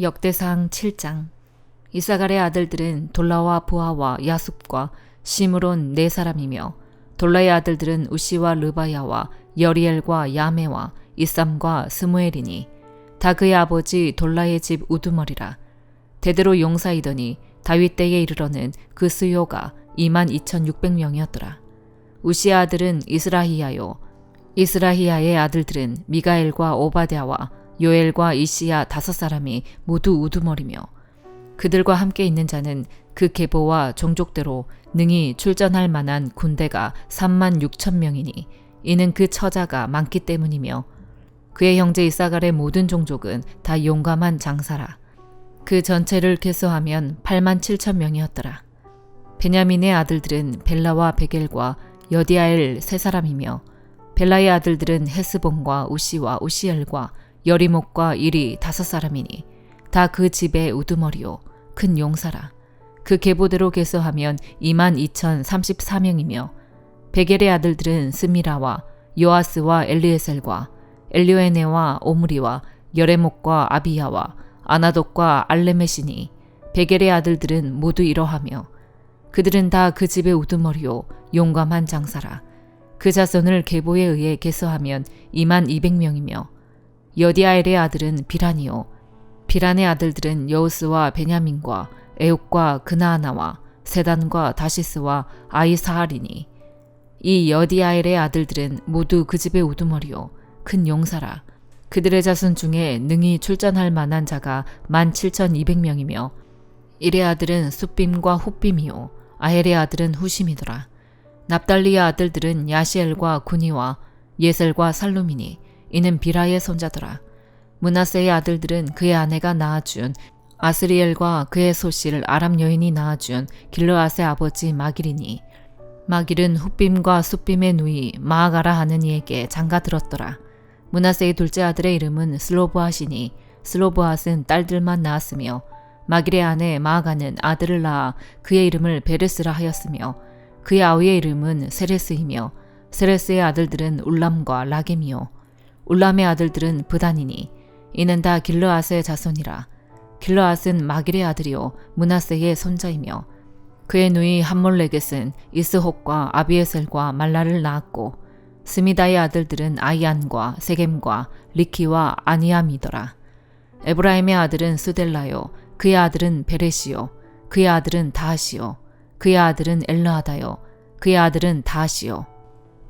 역대상 7장 이사갈의 아들들은 돌라와 부하와 야숲과 시므론 네 사람이며 돌라의 아들들은 우시와 르바야와 여리엘과 야메와 이삼과 스무엘이니 다 그의 아버지 돌라의 집 우두머리라 대대로 용사이더니 다윗 때에 이르러는 그 수요가 2만 2,600명이었더라. 우시의 아들은 이스라히야요. 이스라히야의 아들들은 미가엘과 오바댜와 요엘과 이시야 다섯 사람이 모두 우두머리며 그들과 함께 있는 자는 그 계보와 종족대로 능히 출전할 만한 군대가 3만 6천 명이니 이는 그 처자가 많기 때문이며 그의 형제 이사갈의 모든 종족은 다 용감한 장사라. 그 전체를 계수하면 8만 7천 명이었더라. 베냐민의 아들들은 벨라와 베겔과 여디아엘 세 사람이며 벨라의 아들들은 헤스본과 우시와 우시엘과 여리목과 일이 다섯 사람이니 다 그 집의 우두머리요 큰 용사라. 그 계보대로 계수하면 2만 2,034명이며 베겔의 아들들은 스미라와 요아스와 엘리에셀과 엘리오에네와 오므리와 여레목과 아비야와 아나독과 알레메시니 베겔의 아들들은 모두 이러하며 그들은 다 그 집의 우두머리요 용감한 장사라. 그 자손을 계보에 의해 계수하면 2만 200명이며 여디아엘의 아들은 비란이요. 비란의 아들들은 여우스와 베냐민과 에옥과 그나아나와 세단과 다시스와 아이사할이니 이 여디아엘의 아들들은 모두 그 집의 우두머리요. 큰 용사라. 그들의 자손 중에 능히 출전할 만한 자가 17,200명이며 일의 아들은 숫빔과 훗빔이요. 아헬의 아들은 후심이더라. 납달리의 아들들은 야시엘과 구니와 예셀과 살루미니 이는 비라의 손자더라. 문하세의 아들들은 그의 아내가 낳아준 아스리엘과 그의 소실 아람 여인이 낳아준 길르앗의 아버지 마길이니 마길은 훗빔과 숫빔의 누이 마아가라 하는 이에게 장가 들었더라. 문하세의 둘째 아들의 이름은 슬로브앗이니 슬로브앗은 딸들만 낳았으며 마길의 아내 마아가는 아들을 낳아 그의 이름을 베르스라 하였으며 그의 아우의 이름은 세레스이며 세레스의 아들들은 울람과 라겜이요 울람의 아들들은 브단이니 이는 다 길르앗의 자손이라 길르앗은 마길의 아들이요 문하세의 손자이며 그의 누이 함몰레겟은 이스혹과 아비에셀과 말라를 낳았고 스미다의 아들들은 아이안과 세겜과 리키와 아니암이더라 에브라임의 아들은 수델라요 그의 아들은 베레시요 그의 아들은 다하시요 그의 아들은 엘르하다요. 그의 아들은 다시요.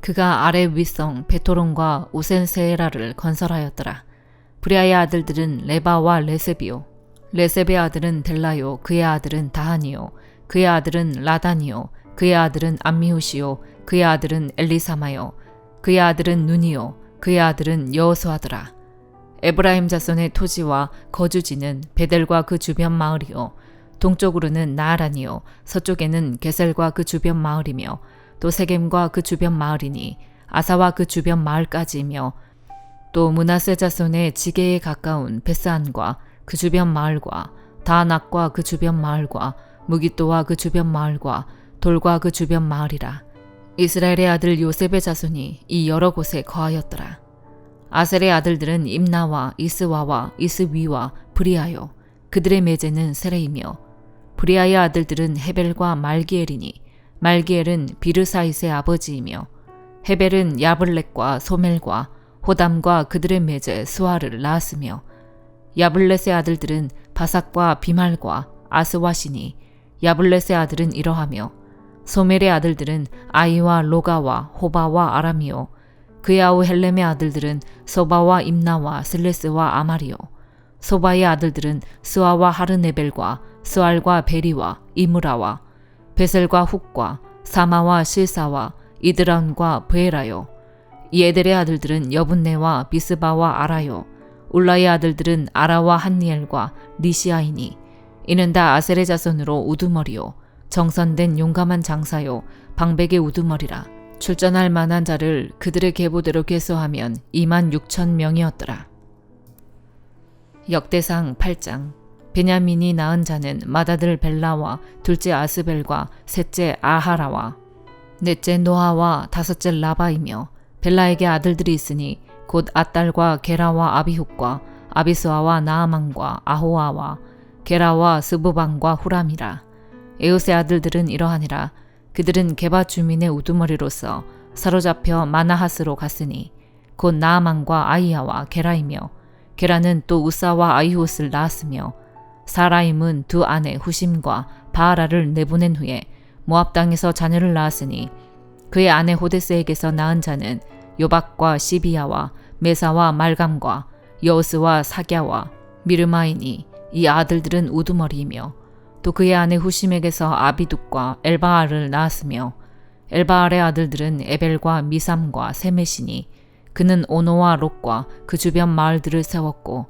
그가 아래 윗성 베토론과 우센 세에라를 건설하였더라. 브리아의 아들들은 레바와 레세비오 레세베 아들은 델라요. 그의 아들은 다하니요. 그의 아들은 라다니요. 그의 아들은 암미후시요. 그의 아들은 엘리사마요. 그의 아들은 누니요. 그의 아들은 여호수아더라. 에브라임 자손의 토지와 거주지는 베델과 그 주변 마을이요. 동쪽으로는 나아란이요. 서쪽에는 게셀과 그 주변 마을이며 또 세겜과 그 주변 마을이니 아사와 그 주변 마을까지이며 또 문하세 자손의 지게에 가까운 베스안과 그 주변 마을과 다낙과 그 주변 마을과 무기또와 그 주변 마을과 돌과 그 주변 마을이라 이스라엘의 아들 요셉의 자손이 이 여러 곳에 거하였더라. 아셀의 아들들은 임나와 이스와와 이스위와 브리아요. 그들의 매제는 세레이며 브리아의 아들들은 헤벨과 말기엘이니 말기엘은 비르사이스의 아버지이며 헤벨은 야블렛과 소멜과 호담과 그들의 매제 스와를 낳았으며 야블렛의 아들들은 바삭과 비말과 아스와시니 야블렛의 아들은 이러하며 소멜의 아들들은 아이와 로가와 호바와 아람이요 그의 아우 헬렘의 아들들은 소바와 임나와 슬레스와 아마리오. 소바의 아들들은 스와와 하르네벨과 스알과 베리와 이무라와 베셀과 훅과 사마와 실사와 이드람과 브에라요. 이에델의 아들들은 여분네와 비스바와 아라요. 울라의 아들들은 아라와 한니엘과 리시아이니 이는 다 아셀의 자손으로 우두머리요 정선된 용감한 장사요 방백의 우두머리라 출전할 만한 자를 그들의 계보대로 계수하면 2만 6천 명이었더라. 역대상 8장 베냐민이 낳은 자는 맏아들 벨라와 둘째 아스벨과 셋째 아하라와 넷째 노아와 다섯째 라바이며 벨라에게 아들들이 있으니 곧 아딸과 게라와 아비훗과 아비스와와 나아만과 아호아와 게라와 스부방과 후람이라. 에웃의 아들들은 이러하니라. 그들은 게바 주민의 우두머리로서 사로잡혀 마나하스로 갔으니 곧 나아만과 아이야와 게라이며 게라는 또 우사와 아이훗을 낳았으며 사라임은 두 아내 후심과 바하라를 내보낸 후에 모압 땅에서 자녀를 낳았으니 그의 아내 호데스에게서 낳은 자는 요박과 시비야와 메사와 말감과 여스와 사갸와 미르마이니 이 아들들은 우두머리이며 또 그의 아내 후심에게서 아비둑과 엘바알을 낳았으며 엘바알의 아들들은 에벨과 미삼과 세메시니 그는 오노와 롯과 그 주변 마을들을 세웠고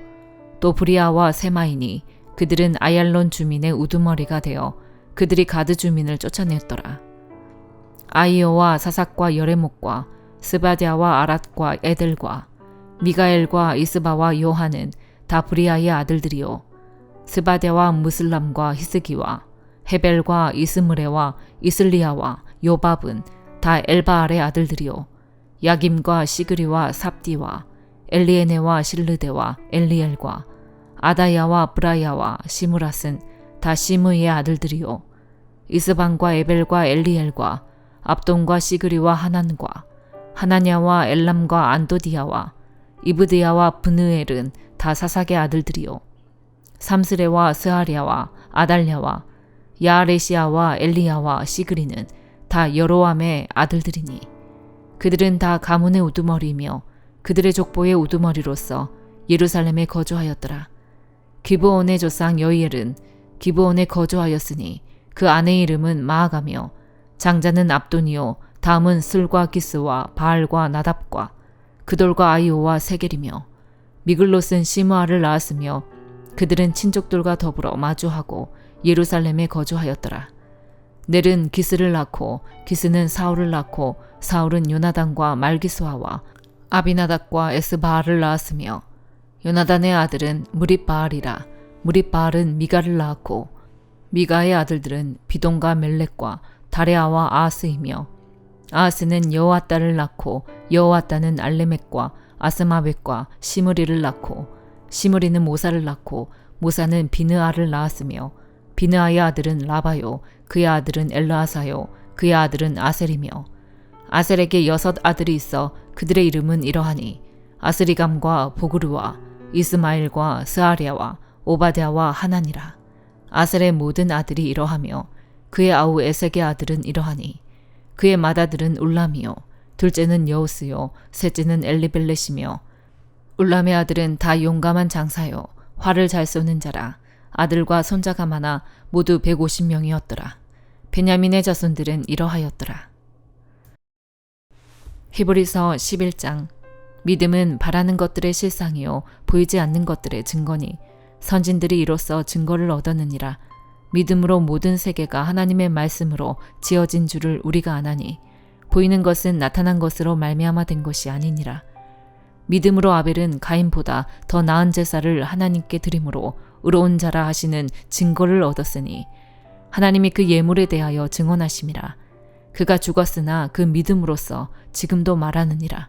또 브리아와 세마이니 그들은 아얄론 주민의 우두머리가 되어 그들이 가드 주민을 쫓아냈더라. 아이오와 사삭과 여레목과 스바디아와 아랏과 에들과 미가엘과 이스바와 요한은 다 브리아의 아들들이요 스바데와 무슬람과 히스기와 헤벨과 이스므레와 이슬리아와 요밥은 다 엘바알의 아들들이요 야김과 시그리와 삽디와 엘리에네와 실르데와 엘리엘과 아다야와 브라야와 시무라스는 다 시므의 아들들이요 이스방과 에벨과 엘리엘과 압돈과 시그리와 하난과 하나냐와 엘람과 안도디아와 이브드야와 브느엘은 다 사삭의 아들들이요 삼스레와 스하리아와 아달랴와 야레시아와 엘리야와 시그리는 다 여로함의 아들들이니 그들은 다 가문의 우두머리이며 그들의 족보의 우두머리로서 예루살렘에 거주하였더라. 기브온의 조상 여이엘은 기브온에 거주하였으니 그 아내의 이름은 마아가며 장자는 압돈이요 다음은 슬과 기스와 바알과 나답과 그돌과 아이오와 세겔이며 미글롯은 시므아를 낳았으며 그들은 친족들과 더불어 마주하고 예루살렘에 거주하였더라. 넬은 기스를 낳고 기스는 사울을 낳고 사울은 요나단과 말기스와와 아비나답과 에스바알을 낳았으며 요나단의 아들은 무립바알이라 무립바알은 미가를 낳았고 미가의 아들들은 비동과 멜렉과 다레아와 아스이며 아스는 여호와따를 낳고 여호와따는 알레멕과 아스마벳과 시므리를 낳고 시므리는 모사를 낳고 모사는 비느아를 낳았으며 비느아의 아들은 라바요 그의 아들은 엘라사요 그의 아들은 아셀이며 아셀에게 여섯 아들이 있어 그들의 이름은 이러하니 아스리감과 보그르와 이스마일과 스아리아와 오바데아와 하나니라 아셀의 모든 아들이 이러하며 그의 아우 에색의 아들은 이러하니 그의 맏아들은 울람이요 둘째는 여우스요 셋째는 엘리벨렛이며 울람의 아들은 다 용감한 장사요 활을 잘 쏘는 자라 아들과 손자가 많아 모두 150명이었더라. 베냐민의 자손들은 이러하였더라. 히브리서 11장 믿음은 바라는 것들의 실상이요 보이지 않는 것들의 증거니 선진들이 이로써 증거를 얻었느니라. 믿음으로 모든 세계가 하나님의 말씀으로 지어진 줄을 우리가 아나니 보이는 것은 나타난 것으로 말미암아 된 것이 아니니라. 믿음으로 아벨은 가인보다 더 나은 제사를 하나님께 드림으로 의로운 자라 하시는 증거를 얻었으니 하나님이 그 예물에 대하여 증언하심이라. 그가 죽었으나 그 믿음으로써 지금도 말하느니라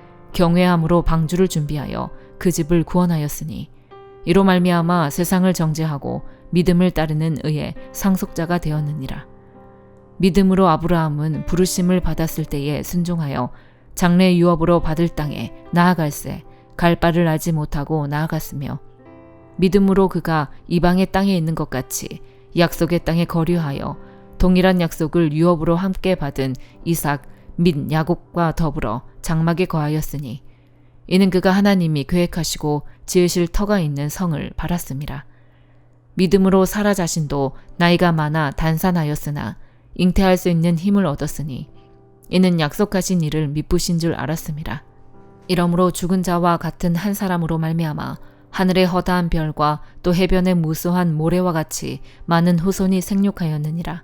경외함으로 방주를 준비하여 그 집을 구원하였으니 이로 말미암아 세상을 정죄하고 믿음을 따르는 의의 상속자가 되었느니라. 믿음으로 아브라함은 부르심을 받았을 때에 순종하여 장래 유업으로 받을 땅에 나아갈새 갈 바를 알지 못하고 나아갔으며 믿음으로 그가 이방의 땅에 있는 것 같이 약속의 땅에 거류하여 동일한 약속을 유업으로 함께 받은 이삭 및 야곱과 더불어 장막에 거하였으니 이는 그가 하나님이 계획하시고 지으실 터가 있는 성을 바랐습니다. 믿음으로 사라 자신도 나이가 많아 단산하였으나 잉태할 수 있는 힘을 얻었으니 이는 약속하신 일을 미쁘신 줄 알았습니다. 이러므로 죽은 자와 같은 한 사람으로 말미암아 하늘의 허다한 별과 또 해변의 무수한 모래와 같이 많은 후손이 생육하였느니라.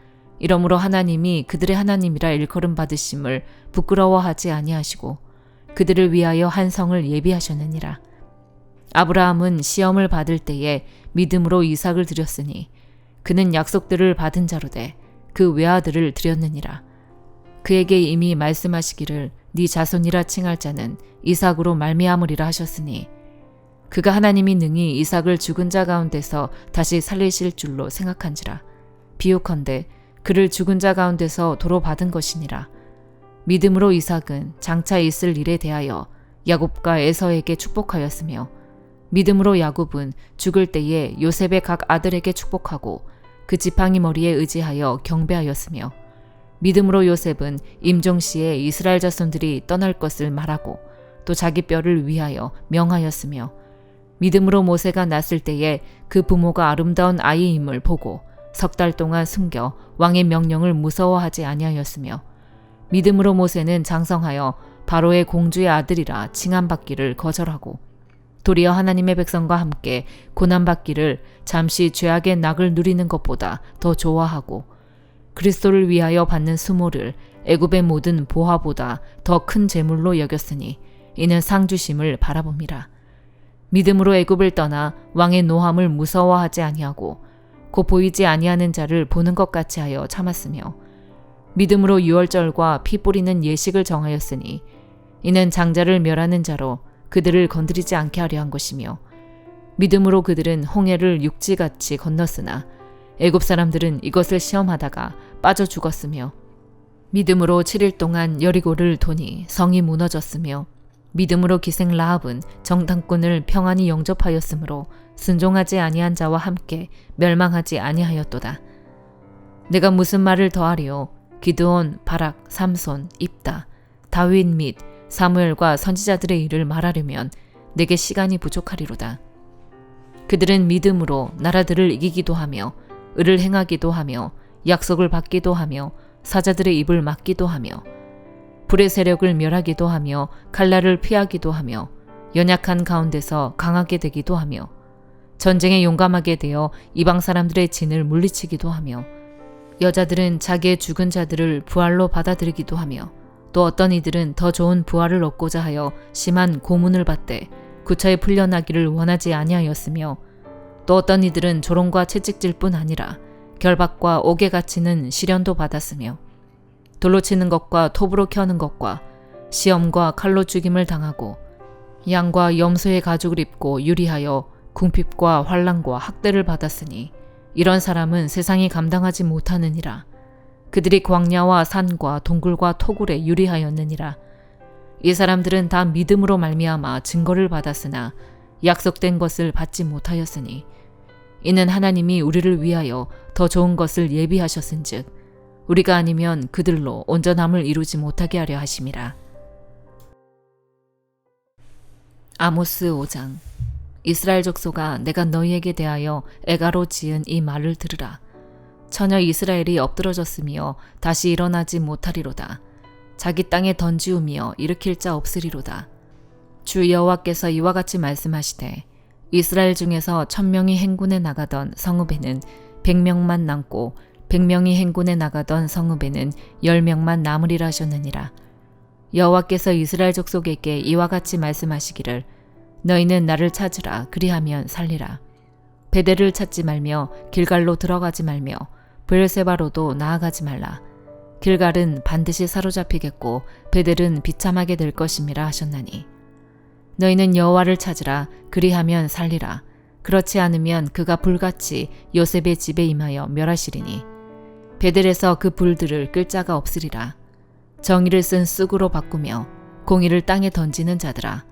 이러므로 하나님이 그들의 하나님이라 일컬음 받으심을 부끄러워하지 아니하시고 그들을 위하여 한 성을 예비하셨느니라. 아브라함은 시험을 받을 때에 믿음으로 이삭을 드렸으니 그는 약속들을 받은 자로 돼그 외아들을 드렸느니라. 그에게 이미 말씀하시기를 네 자손이라 칭할 자는 이삭으로 말미암으리라 하셨으니 그가 하나님이 능히 이삭을 죽은 자 가운데서 다시 살리실 줄로 생각한지라. 비옥컨대 그를 죽은 자 가운데서 도로 받은 것이니라. 믿음으로 이삭은 장차 있을 일에 대하여 야곱과 에서에게 축복하였으며 믿음으로 야곱은 죽을 때에 요셉의 각 아들에게 축복하고 그 지팡이 머리에 의지하여 경배하였으며 믿음으로 요셉은 임종 시에 이스라엘 자손들이 떠날 것을 말하고 또 자기 뼈를 위하여 명하였으며 믿음으로 모세가 났을 때에 그 부모가 아름다운 아이임을 보고 석 달 동안 숨겨 왕의 명령을 무서워하지 아니하였으며 믿음으로 모세는 장성하여 바로의 공주의 아들이라 칭함받기를 거절하고 도리어 하나님의 백성과 함께 고난받기를 잠시 죄악의 낙을 누리는 것보다 더 좋아하고 그리스도를 위하여 받는 수모를 애굽의 모든 보화보다 더 큰 재물로 여겼으니 이는 상주심을 바라봅니다. 믿음으로 애굽을 떠나 왕의 노함을 무서워하지 아니하고 곧 보이지 아니하는 자를 보는 것 같이 하여 참았으며 믿음으로 유월절과 피 뿌리는 예식을 정하였으니 이는 장자를 멸하는 자로 그들을 건드리지 않게 하려 한 것이며 믿음으로 그들은 홍해를 육지같이 건넜으나 애굽 사람들은 이것을 시험하다가 빠져 죽었으며 믿음으로 7일 동안 여리고를 도니 성이 무너졌으며 믿음으로 기생 라합은 정탐꾼을 평안히 영접하였으므로 순종하지 아니한 자와 함께 멸망하지 아니하였도다. 내가 무슨 말을 더하리요? 기드온, 바락, 삼손, 입다, 다윗 및 사무엘과 선지자들의 일을 말하려면 내게 시간이 부족하리로다. 그들은 믿음으로 나라들을 이기기도 하며 을을 행하기도 하며 약속을 받기도 하며 사자들의 입을 막기도 하며 불의 세력을 멸하기도 하며 칼날을 피하기도 하며 연약한 가운데서 강하게 되기도 하며 전쟁에 용감하게 되어 이방 사람들의 진을 물리치기도 하며 여자들은 자기의 죽은 자들을 부활로 받아들이기도 하며 또 어떤 이들은 더 좋은 부활을 얻고자 하여 심한 고문을 받되 구차에 풀려나기를 원하지 아니하였으며 또 어떤 이들은 조롱과 채찍질 뿐 아니라 결박과 옥에 갇히는 시련도 받았으며 돌로 치는 것과 톱으로 켜는 것과 시험과 칼로 죽임을 당하고 양과 염소의 가죽을 입고 유리하여 궁핍과 환란과 학대를 받았으니 이런 사람은 세상이 감당하지 못하느니라. 그들이 광야와 산과 동굴과 토굴에 유리하였느니라. 이 사람들은 다 믿음으로 말미암아 증거를 받았으나 약속된 것을 받지 못하였으니 이는 하나님이 우리를 위하여 더 좋은 것을 예비하셨은즉 우리가 아니면 그들로 온전함을 이루지 못하게 하려 하심이라. 아모스 5장 이스라엘 족소가 내가 너희에게 대하여 애가로 지은 이 말을 들으라. 처녀 이스라엘이 엎드러졌으며 다시 일어나지 못하리로다. 자기 땅에 던지우며 일으킬 자 없으리로다. 주 여호와께서 이와 같이 말씀하시되 이스라엘 중에서 천명이 행군에 나가던 성읍에는 백명만 남고 백명이 행군에 나가던 성읍에는 열명만 남으리라 하셨느니라. 여호와께서 이스라엘 족속에게 이와 같이 말씀하시기를 너희는 나를 찾으라. 그리하면 살리라. 베델을 찾지 말며 길갈로 들어가지 말며 브엘세바로도 나아가지 말라. 길갈은 반드시 사로잡히겠고 베델은 비참하게 될 것임이라 하셨나니. 너희는 여호와를 찾으라. 그리하면 살리라. 그렇지 않으면 그가 불같이 요셉의 집에 임하여 멸하시리니. 베델에서 그 불들을 끌 자가 없으리라. 정의를 쓴 쑥으로 바꾸며 공의를 땅에 던지는 자들아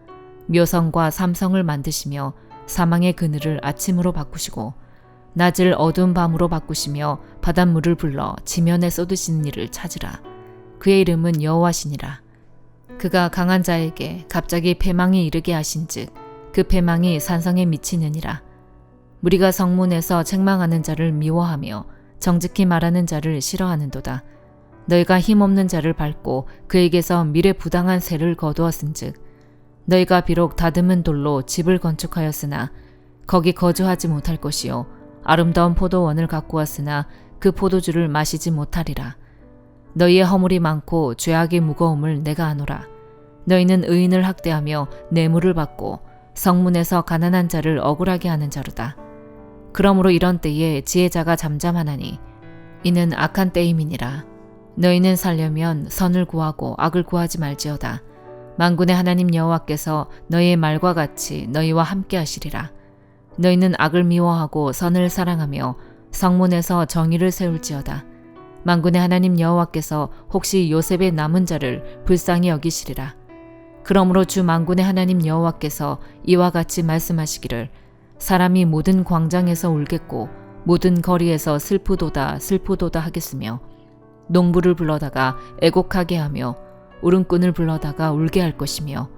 묘성과 삼성을 만드시며 사망의 그늘을 아침으로 바꾸시고 낮을 어두운 밤으로 바꾸시며 바닷물을 불러 지면에 쏟으시는 이를 찾으라. 그의 이름은 여호와시니라. 그가 강한 자에게 갑자기 패망이 이르게 하신즉 그 패망이 산성에 미치느니라. 무리가 성문에서 책망하는 자를 미워하며 정직히 말하는 자를 싫어하는도다. 너희가 힘없는 자를 밟고 그에게서 미래 부당한 세를 거두었은즉 너희가 비록 다듬은 돌로 집을 건축하였으나 거기 거주하지 못할 것이요 아름다운 포도원을 갖고 왔으나 그 포도주를 마시지 못하리라. 너희의 허물이 많고 죄악의 무거움을 내가 아노라. 너희는 의인을 학대하며 뇌물을 받고 성문에서 가난한 자를 억울하게 하는 자로다. 그러므로 이런 때에 지혜자가 잠잠하나니 이는 악한 때임이니라. 너희는 살려면 선을 구하고 악을 구하지 말지어다. 만군의 하나님 여호와께서 너희의 말과 같이 너희와 함께 하시리라. 너희는 악을 미워하고 선을 사랑하며 성문에서 정의를 세울지어다. 만군의 하나님 여호와께서 혹시 요셉의 남은 자를 불쌍히 여기시리라. 그러므로 주 만군의 하나님 여호와께서 이와 같이 말씀하시기를 사람이 모든 광장에서 울겠고 모든 거리에서 슬프도다 슬프도다 하겠으며 농부를 불러다가 애곡하게 하며 울음꾼을 불러다가 울게 할 것이며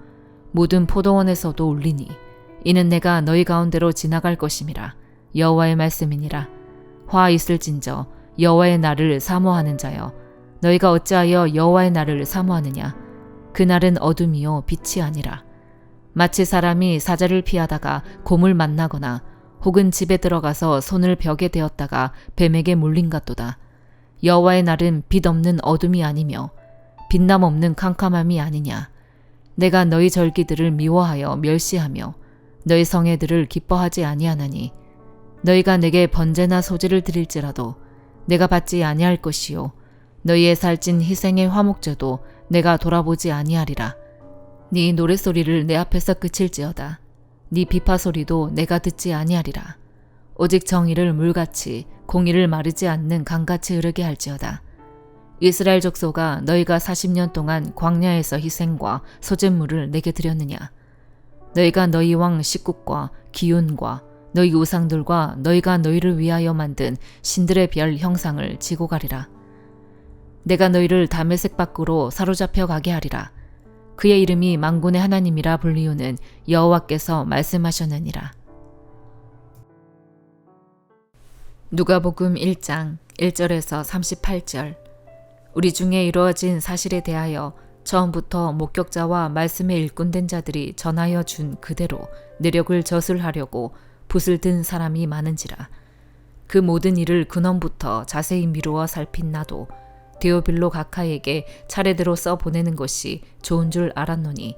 모든 포도원에서도 울리니 이는 내가 너희 가운데로 지나갈 것임이라 여호와의 말씀이니라. 화 있을진저 여호와의 날을 사모하는 자여 너희가 어찌하여 여호와의 날을 사모하느냐? 그 날은 어둠이요 빛이 아니라. 마치 사람이 사자를 피하다가 곰을 만나거나 혹은 집에 들어가서 손을 벽에 대었다가 뱀에게 물린 같도다. 여호와의 날은 빛 없는 어둠이 아니며 빛남 없는 캄캄함이 아니냐. 내가 너희 절기들을 미워하여 멸시하며 너희 성애들을 기뻐하지 아니하나니. 너희가 내게 번제나 소제를 드릴지라도 내가 받지 아니할 것이요. 너희의 살찐 희생의 화목제도 내가 돌아보지 아니하리라. 네 노랫소리를 내 앞에서 그칠지어다. 네 비파 소리도 내가 듣지 아니하리라. 오직 정의를 물같이 공의를 마르지 않는 강같이 흐르게 할지어다 이스라엘 족소가 너희가 40년 동안 광야에서 희생과 소제물을 내게 드렸느냐 너희가 너희 왕 식국과 기운과 너희 우상들과 너희가 너희를 위하여 만든 신들의 별 형상을 지고 가리라. 내가 너희를 담의색 밖으로 사로잡혀 가게 하리라. 그의 이름이 망군의 하나님이라 불리우는 여호와께서 말씀하셨느니라. 누가복음 1장 1절에서 38절 우리 중에 이루어진 사실에 대하여 처음부터 목격자와 말씀에 일꾼된 자들이 전하여 준 그대로 내력을 저술하려고 붓을 든 사람이 많은지라. 그 모든 일을 근원부터 자세히 미루어 살핀 나도 데오빌로 각하에게 차례대로 써 보내는 것이 좋은 줄 알았노니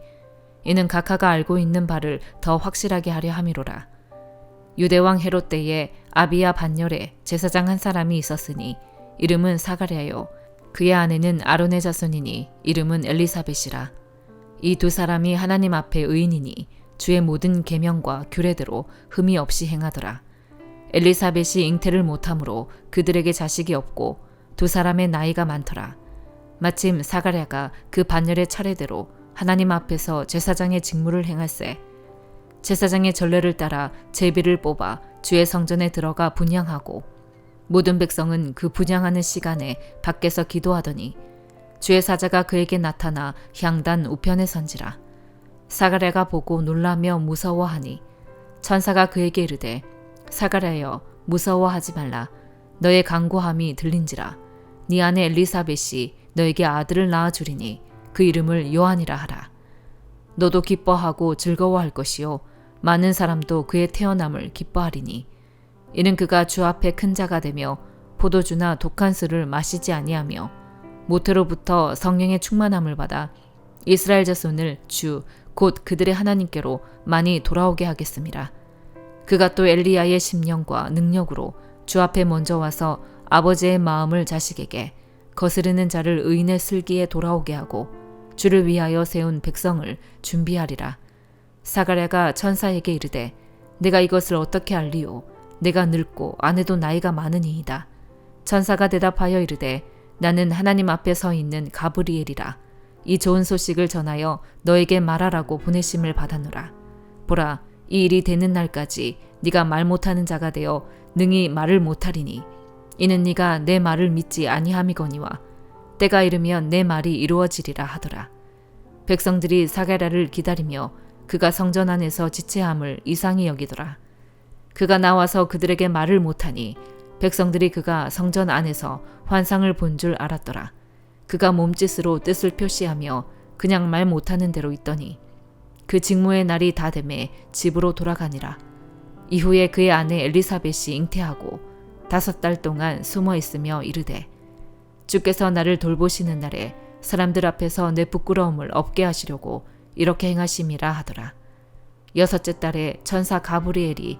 이는 각하가 알고 있는 바를 더 확실하게 하려 함이로라. 유대왕 헤롯 때에 아비야 반열에 제사장 한 사람이 있었으니 이름은 사가랴요 그의 아내는 아론의 자손이니 이름은 엘리사벳이라. 이 두 사람이 하나님 앞에 의인이니 주의 모든 계명과 규례대로 흠이 없이 행하더라. 엘리사벳이 잉태를 못하므로 그들에게 자식이 없고 두 사람의 나이가 많더라. 마침 사가랴가 그 반열의 차례대로 하나님 앞에서 제사장의 직무를 행할세. 제사장의 전례를 따라 제비를 뽑아 주의 성전에 들어가 분양하고 모든 백성은 그 분양하는 시간에 밖에서 기도하더니 주의 사자가 그에게 나타나 향단 우편에 선지라. 사가랴가 보고 놀라며 무서워하니 천사가 그에게 이르되 사가랴여 무서워하지 말라. 너의 강고함이 들린지라. 네 아내 엘리사벳이 너에게 아들을 낳아 주리니 그 이름을 요한이라 하라. 너도 기뻐하고 즐거워할 것이요. 많은 사람도 그의 태어남을 기뻐하리니 이는 그가 주 앞에 큰 자가 되며 포도주나 독한 술을 마시지 아니하며 모태로부터 성령의 충만함을 받아 이스라엘 자손을 주 곧 그들의 하나님께로 많이 돌아오게 하겠습니다. 그가 또 엘리야의 심령과 능력으로 주 앞에 먼저 와서 아버지의 마음을 자식에게 거스르는 자를 의인의 슬기에 돌아오게 하고 주를 위하여 세운 백성을 준비하리라. 사가랴가 천사에게 이르되 내가 이것을 어떻게 알리오? 내가 늙고 아내도 나이가 많으니이다. 천사가 대답하여 이르되 나는 하나님 앞에 서 있는 가브리엘이라. 이 좋은 소식을 전하여 너에게 말하라고 보내심을 받았노라. 보라, 이 일이 되는 날까지 네가 말 못하는 자가 되어 능히 말을 못하리니 이는 네가 내 말을 믿지 아니함이거니와 때가 이르면 내 말이 이루어지리라 하더라. 백성들이 사가랴를 기다리며 그가 성전 안에서 지체함을 이상히 여기더라. 그가 나와서 그들에게 말을 못하니 백성들이 그가 성전 안에서 환상을 본 줄 알았더라. 그가 몸짓으로 뜻을 표시하며 그냥 말 못하는 대로 있더니 그 직무의 날이 다 되매 집으로 돌아가니라. 이후에 그의 아내 엘리사벳이 잉태하고 다섯 달 동안 숨어 있으며 이르되 주께서 나를 돌보시는 날에 사람들 앞에서 내 부끄러움을 없게 하시려고 이렇게 행하심이라 하더라. 여섯째 달에 천사 가브리엘이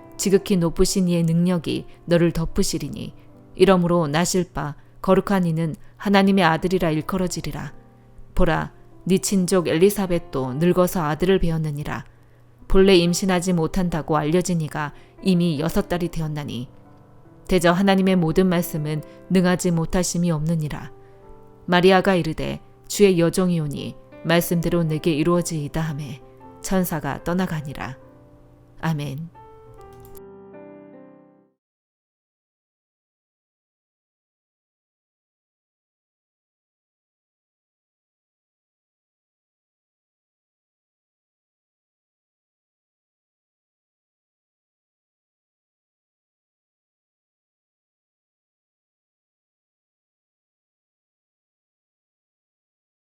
지극히 높으신 이의 능력이 너를 덮으시리니 이러므로 나실 바 거룩한 이는 하나님의 아들이라 일컬어지리라. 보라 네 친족 엘리사벳도 늙어서 아들을 배웠느니라. 본래 임신하지 못한다고 알려진 이가 이미 여섯 달이 되었나니 대저 하나님의 모든 말씀은 능하지 못하심이 없느니라. 마리아가 이르되 주의 여종이오니 말씀대로 내게 이루어지이다 하매 천사가 떠나가니라. 아멘